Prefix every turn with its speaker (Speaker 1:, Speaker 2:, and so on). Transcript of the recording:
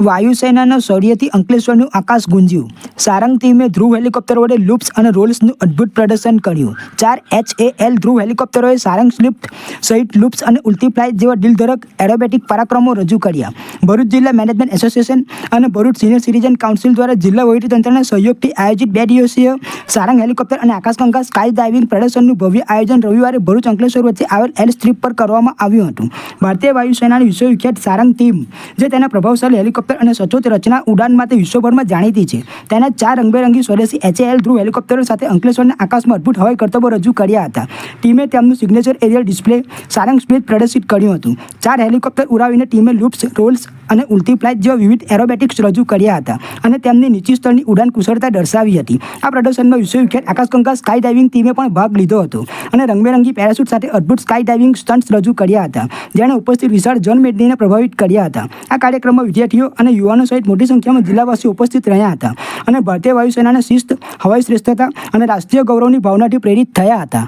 Speaker 1: વાયુસેનાના શૌર્યથી અંકલેશ્વરનું આકાશ ગુંજ્યું. સારંગ ટીમે ધ્રુવ હેલિકોપ્ટર વડે લૂપ્સ અને રોલ્સનું અદ્ભુત પ્રદર્શન કર્યું. ચાર એચએએલ ધ્રુવ હેલિકોપ્ટરોએ સારંગ સ્લિપ્ટ સહિત લૂપ્સ અને ઉલટી ફ્લાઇટ જેવા દિલધરક એરોબેટિક પરાક્રમો રજૂ કર્યા. ભરૂચ જિલ્લા મેનેજમેન્ટ એસોસિએશન અને ભરૂચ સિનિયર સિટીઝન કાઉન્સિલ દ્વારા જિલ્લા વહીવટીતંત્રના સહયોગથી આયોજિત બે દિવસીય સારંગ હેલિકોપ્ટર અને આકાશગંગા સ્કાય ડાઇવિંગ પ્રદર્શનનું ભવ્ય આયોજન રવિવારે ભરૂચ અંકલેશ્વર વચ્ચે આવેલ એલ સ્ટ્રીપ પર કરવામાં આવ્યું હતું. ભારતીય વાયુસેનાની વિશ્વવિખ્યાત સારંગ ટીમ, જે તેના પ્રભાવશાળી હેલિકોપ્ટર અને સચોટ રચના ઉડાન માટે વિશ્વભરમાં જાણીતી છે. તેના ચાર રંગબેરંગી સ્વદેશી એચએએલ ધ્રુવ હેલિકોપ્ટરો સાથે અંકલેશ્વરના આકાશમાં અદ્ભુત હવાઈ કરતબો રજૂ કર્યા હતા. ટીમે તેમનું signature aerial display Sarang speed પ્રદર્શિત કર્યું હતું. ચાર હેલિકોપ્ટર ઉડાવીને ટીમે લૂપ્સ રોલ્સ અને ઉલટી ફ્લાઇટ જેવા વિવિધ એરોબેટિક્સ રજૂ કર્યા હતા અને તેમની નીચી સ્તરની ઉડાન કુશળતા દર્શાવી હતી. આ પ્રદર્શનમાં વિશ્વવિખ્યાત આકાશગંગા સ્કાય ડાઇવિંગ ટીમે પણ ભાગ લીધો હતો અને રંગબેરંગી પેરાશૂટ સાથે અદ્ભુત સ્કાય ડાઇવિંગ સ્ટન્ટ્સ રજૂ કર્યા હતા, જેણે ઉપસ્થિત વિશાળ જન મેદનીને પ્રભાવિત કર્યા હતા. આ કાર્યક્રમમાં વિદ્યાર્થીઓ અને યુવાનો સહિત મોટી સંખ્યામાં જિલ્લાવાસીઓ ઉપસ્થિત રહ્યા હતા અને ભારતીય વાયુસેનાના શિસ્ત, હવાઈ શ્રેષ્ઠતા અને રાષ્ટ્રીય ગૌરવની ભાવનાથી પ્રેરિત થયા હતા.